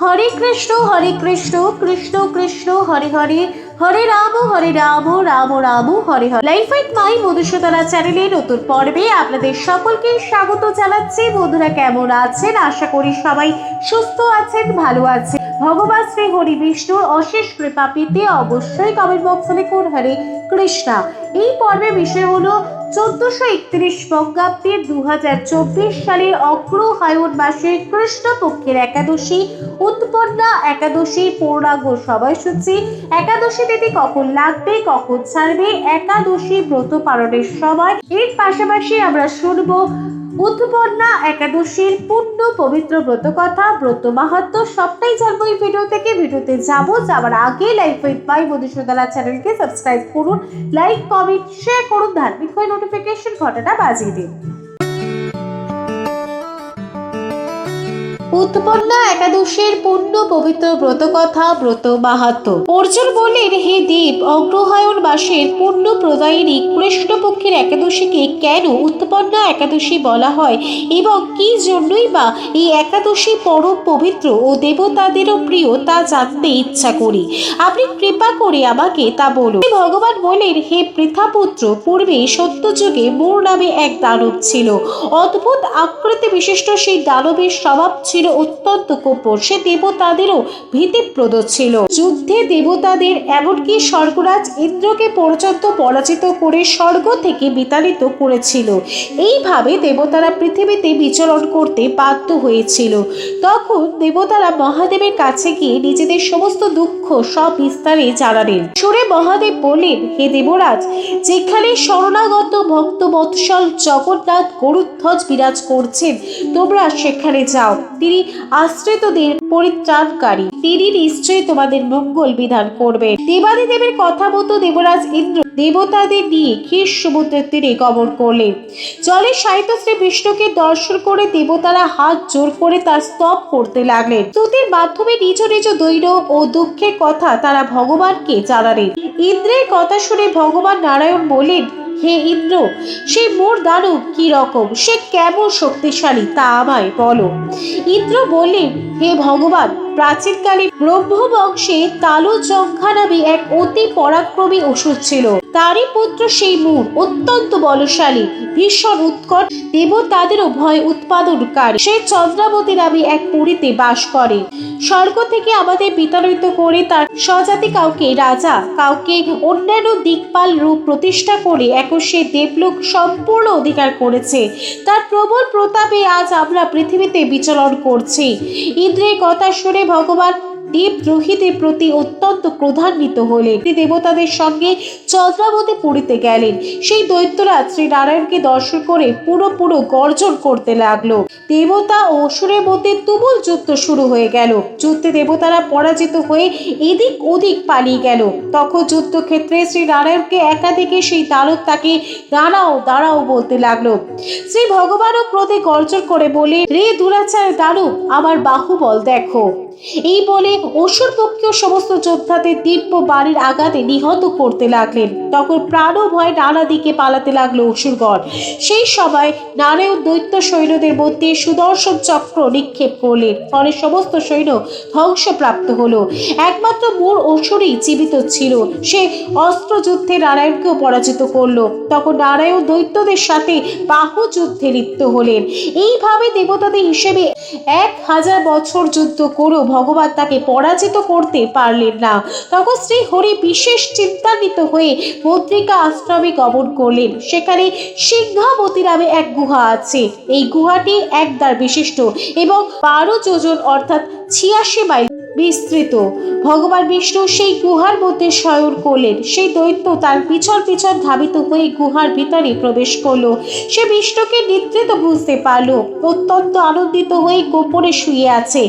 Hare Krishna Hare Krishna Krishna Krishna, Hare Hare. Hare Ram Hare Ram Ram Ram, Hare Hare. Life with my Madhusudana চ্যানেলে নতুন পর্বে আপনাদের সকলকে স্বাগত জানাচ্ছি। বন্ধুরা কেমন আছেন? আশা করি সবাই সুস্থ আছেন, ভালো আছেন। ভগবান শ্রী হরি বিষ্ণুর অশেষ কৃপা পেতে অবশ্যই কমেন্ট বক্সে লিখুন, হরে কৃষ্ণা। এই পর্বের বিষয় হলো চোদ্দশো একত্রিশ বঙ্গাব্দের দু হাজার চব্বিশ সালের অগ্রহায়ণ মাসের কৃষ্ণপক্ষের একাদশী, উৎপন্না একাদশী, পূর্ণাঙ্গ সময়সূচি। একাদশী তিথি কখন লাগবে, কখন ছাড়বে, একাদশী ব্রত পালনের সময়। এর পাশাপাশি আমরা শুনব উৎপন্না একাদশীর পূর্ণ পবিত্র ব্রত কথা, ব্রত মাহাত্ম সবটাই জানব এই ভিডিও থেকে। ভিডিওতে যাব, যাওয়ার আগে লাইফ উইথ মাই মধুসূদনা চ্যানেলকে সাবস্ক্রাইব করুন লাইক কমেন্ট শেয়ার করুন, ধার্মিক হয়ে নোটিফিকেশন ঘটনা বাজিয়ে দিন। উৎপন্না একাদশীর পূর্ণ পবিত্র ব্রত কথা ব্রত মাহাত্ম। অর্জুন বললেন হে দেব অগ্রহায়ণ মাসের পূর্ণ প্রদায়িনী কৃষ্ণপক্ষের একাদশীকে কেন উৎপন্না একাদশী বলা হয় এবং কি জন্যই বা এই একাদশী পরম পবিত্র ও দেবতাদেরও প্রিয় তা জানতে ইচ্ছা করি। আপনি কৃপা করে আমাকে তা বলুন। ভগবান বলেন, হে পৃথাপুত্র, পূর্বে সত্যযুগে মোর নামে এক দানব ছিল। অদ্ভুত আকৃতি বিশিষ্ট সেই দানবের স্বভাব ছিল অত্যন্ত কপট সে দেবতাদেরও ভীতিপ্রদ ছিল। যুদ্ধে দেবতাদের, এমনকি স্বর্গরাজ ইন্দ্রকে পর্যন্ত পরাজিত করে স্বর্গ থেকে বিতাড়িত করেছিল। এইভাবে দেবতারা পৃথিবীতে বিচরণ করতে বাধ্য হয়েছিল। তখন দেবতারা মহাদেবের কাছে গিয়ে নিজেদের সমস্ত দুঃখ সব বিস্তারে জানালেন। সুরে মহাদেব বললেন, হে দেবরাজ, যেখানে শরণাগত ভক্ত বৎসল জগন্নাথ গরুধ্বজ বিরাজ করছেন, তোমরা সেখানে যাও। তিনি আশ্রিতদের পরিত্রাণকারী। তিনি নিশ্চয়ই তোমাদের মঙ্গল বিধান করবেন দেবাদিদেবের কথা মতো দেবরাজ ইন্দ্র দেবতাদের নিয়ে ক্ষীর সমুদ্রের তীরে গমন করলেন। জলে সাহিত্য শ্রী বিষ্ণুকে দর্শন করে দেবতারা হাত জোর করে তার স্তব করতে লাগলেন। স্তুতির মাধ্যমে নিজ নিজ দৈন্য ও দুঃখের কথা তারা ভগবানকে জানালেন। ইন্দ্রের কথা শুনে ভগবান নারায়ণ বলেন হে ইন্দ্র, সে মোর দানব কি রকম? সে কেমন শক্তিশালী, তা আমায় বলো। ইন্দ্র বললেন হে ভগবান প্রাচীনকালে ব্রহ্মবংশে তালু জঙ্ঘা নামে এক অতি পরাক্রমী অসুর ছিল। তারই পুত্র সেই মূর অত্যন্ত বলশালী, ভীষণ উৎকট দেবতাদেরও ভয় উৎপাদনকারী। সে চন্দ্রাবতী নামে এক পুরীতে বাস করে। স্বর্গ থেকে আমাদের বিতাড়িত করে তার স্বজাতি কাউকে রাজা, কাউকে অন্যান্য দিকপাল রূপ প্রতিষ্ঠা করে এখন সে দেবলোক সম্পূর্ণ অধিকার করেছে। তার প্রবল প্রতাপে আজ আমরা পৃথিবীতে বিচরণ করছি। ইন্দ্রের কথা শুনে ভগবান দেবদ্রোহীদের প্রতি অত্যন্ত ক্রোধান্বিত হলেন। দেবতাদের সঙ্গে চন্দ্রাবতী পুরীতে গেলেন। সেই দৈত্যরাজ শ্রী নারায়ণকে দর্শন করে পুরো পুরো গর্জন করতে লাগল। দেবতা ও অসুরের মধ্যে তুমুল যুদ্ধ শুরু হয়ে গেল। যুদ্ধে দেবতারা পরাজিত হয়ে এদিক ওদিক পালিয়ে গেল। তখন যুদ্ধক্ষেত্রে শ্রী নারায়ণকে একাধিকে সেই দানব তাকে দাঁড়াও দাঁড়াও বলতে লাগল। শ্রী ভগবানও ক্রোধে গর্জন করে বলে, রে দুরাচার দানব, আমার বাহুবল দেখো। এই বলে অসুর পক্ষীয় সমস্ত যোদ্ধাদের দিব্য বাড়ির আঘাতে নিহত করতে লাগলেন। তখন প্রাণ ভয় নানা দিকে পালাতে লাগল অসুরগণ। সেই সময় নারায়ণ দৈত্য সৈন্যদের মধ্যে সুদর্শন চক্র নিক্ষেপ করলেন। ফলে সমস্ত সৈন্য ধ্বংসপ্রাপ্ত হলো। একমাত্র মূল অসুরই জীবিত ছিল। সে অস্ত্র যুদ্ধে নারায়ণকেও পরাজিত করল। তখন নারায়ণ দৈত্যদের সাথে বাহু যুদ্ধে লিপ্ত হলেন। এইভাবে দেবতাদের হিসেবে এক হাজার বছর যুদ্ধ করেও ভগবান তাকে পরাজিত করতে পারলেন না। তখন শ্রী হরি বিশেষ চিন্তান্বিত হয়ে ভদ্রিকা আশ্রমে গমন করলেন। সেখানে সিংহাবতী নামে এক গুহা আছে। এই গুহাটি একদার বিশিষ্ট এবং বারো যোজন অর্থাৎ ছিয়াশি মাইল বিস্তৃত। ভগবান বিষ্ণু সেই গুহার মধ্যে শয়ন করলেন। সেই দৈত্য তার পিছন পিছন ধাবিত হয়ে গুহার ভিতরে প্রবেশ করল। সে বিষ্ণুকে নিদ্রিত বুঝতে পারল, অত্যন্ত আনন্দিত হয়ে গোপনে শুয়ে আছে।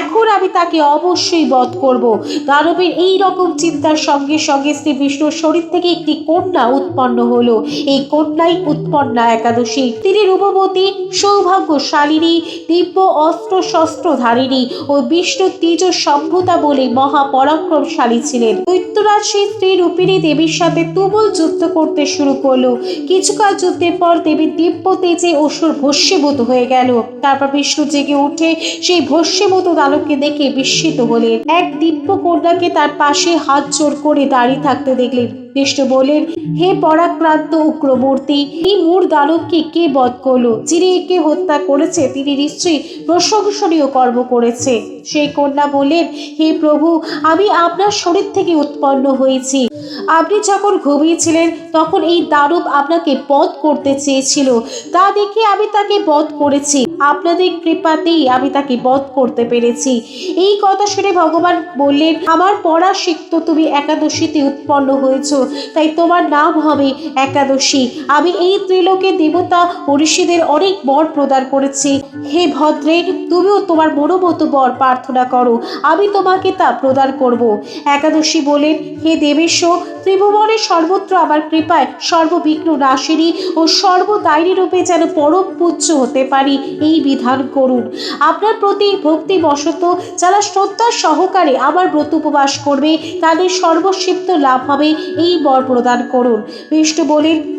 এখন আমি তাকে অবশ্যই বধ করব। দানবের এই রকম চিন্তার সঙ্গে সঙ্গে শ্রী বিষ্ণুর শরীর থেকে একটি কন্যা উৎপন্ন হলো। এই কন্যাই উৎপন্না একাদশী। তিনি রূপবতী, সৌভাগ্যশালিনী, দিব্য অস্ত্র শস্ত্র ধারিণী ও বিষ্ণু তেজ সম্ভুতা বলে মহাপরাক্রমশালী ছিলেন। দৈত্যরাজ সেই স্ত্রী রূপিণী দেবীর সাথে তুমুল যুদ্ধ করতে শুরু করল। কিছুকাল যুদ্ধের পর দেবী দিব্য তেজে অসুর ভস্মীভূত হয়ে গেল। তারপর বিষ্ণু জেগে উঠে সেই ভস্মীভূত দানবকে দেখে বিস্মিত হলেন। এক দিব্য কন্যাকে তার পাশে হাত জোর করে দাঁড়িয়ে থাকতে দেখলেন। বিষ্ণু বললেন, হে পরাক্রান্ত উগ্রমূর্তি, এই মূর দানবকে কে বধ করল? যিনি একে হত্যা করেছে, তিনি নিশ্চয়ই প্রশংসনীয় কর্ম করেছে। সেই কন্যা বললেন, হে প্রভু, আমি আপনার শরীর থেকে উৎপন্ন হয়েছি। আপনি যখন ঘুমিয়েছিলেন তখন এই দানব আপনাকে বধ করতে চেয়েছিল। তা দেখে আমি তাকে বধ করেছি। আপনাদের কৃপাতেই আমি তাকে বধ করতে পেরেছি। এই কথা শুনে ভগবান বললেন, আমার পড়া শিখত তুমি একাদশীতে উৎপন্ন হয়েছ। তাই তোমার নাম হবে একাদশী। আমি এই ত্রিলোকে দেবতা ঋষিদের অনেক বর প্রদান করেছি। হে ভদ্রে, তুমিও তোমার মনোমতো বর প্রার্থনা করো। আমি তোমাকে তা প্রদান করব। একাদশী বলেন, হে দেবেশ ত্রিভুবনের সর্বত্র আমার কৃপায় সর্ববিঘ্ন নাশিনী ও সর্বদায়ী রূপে যেন পরম পূজ্য হতে পারি এই বিধান করুন। আপনার প্রতি ভক্তি বশত যারা শ্রদ্ধা সহকারে আমার ব্রত উপবাস করবে, তাদের সর্বসিপ্ত লাভ হবে, এই বর প্রদান করুন। বিষ্ণু বলেন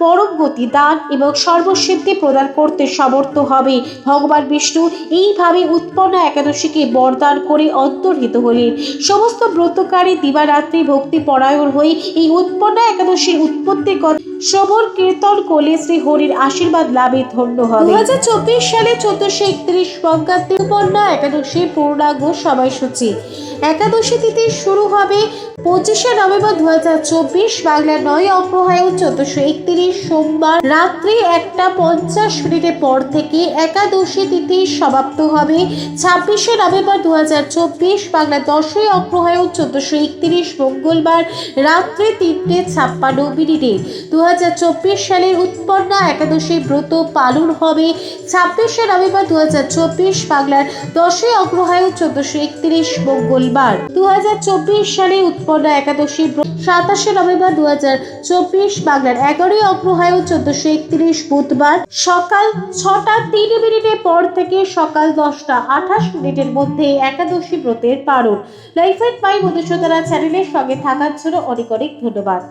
পরম গতি দান এবং সর্বসিদ্ধি প্রদান করতে সমর্থ হবে। ভগবান বিষ্ণু এইভাবে উৎপন্ন একাদশীকে বরদান করে অন্তর্হিত হলেন। সমস্ত ব্রতকারী দিবারাত্রি ভক্তি পরায়ণ হয়ে এই উৎপন্ন একাদশীর উৎপত্তির কথা শ্রবণ কীর্তন করলে শ্রী হরির আশীর্বাদ লাভে ধন্য হবে। দুই হাজার চব্বিশ সালে চোদ্দশো একত্রিশ বঙ্গাব্দে উৎপন্ন একাদশী পূর্ণাঙ্গ সময়সূচি একাদশী তিথি শুরু হবে পঁচিশে নভেম্বর দু হাজার চব্বিশ বাংলার নয় অগ্রহায়ণ চোদ্দশো একত্রিশ, সোমবার রাত্রি একটা পঞ্চাশ মিনিটের পর থেকে একাদশী তিথি সমাপ্ত হবে। ছাব্বিশে নভেম্বর দু হাজার চব্বিশ, বাংলা দশই অগ্রহায়ণ চোদ্দশো একত্রিশ, মঙ্গলবার রাত্রি তিনটে ছাপ্পান্ন মিনিটে। দু হাজার চব্বিশ সালের উৎপন্না একাদশী ব্রত পালন হবে ছাব্বিশে নভেম্বর দু হাজার চব্বিশ, বাংলার দশই অগ্রহায়ণ চোদ্দশো একত্রিশ মঙ্গলবার দু সালে উৎপন্ন একাদশী সাতাশে নভেম্বর দু চব্বিশ বাংলার এগারোই অগ্রহায়ণ চোদ্দশো একত্রিশ বুধবার সকাল ছটা তিন মিনিটের পর থেকে সকাল দশটা আঠাশ মিনিটের মধ্যে একাদশী ব্রতের পারণ লাইফ এন্ড মাই মধুসূদনা চ্যানেলের সঙ্গে থাকার জন্য অনেক অনেক ধন্যবাদ।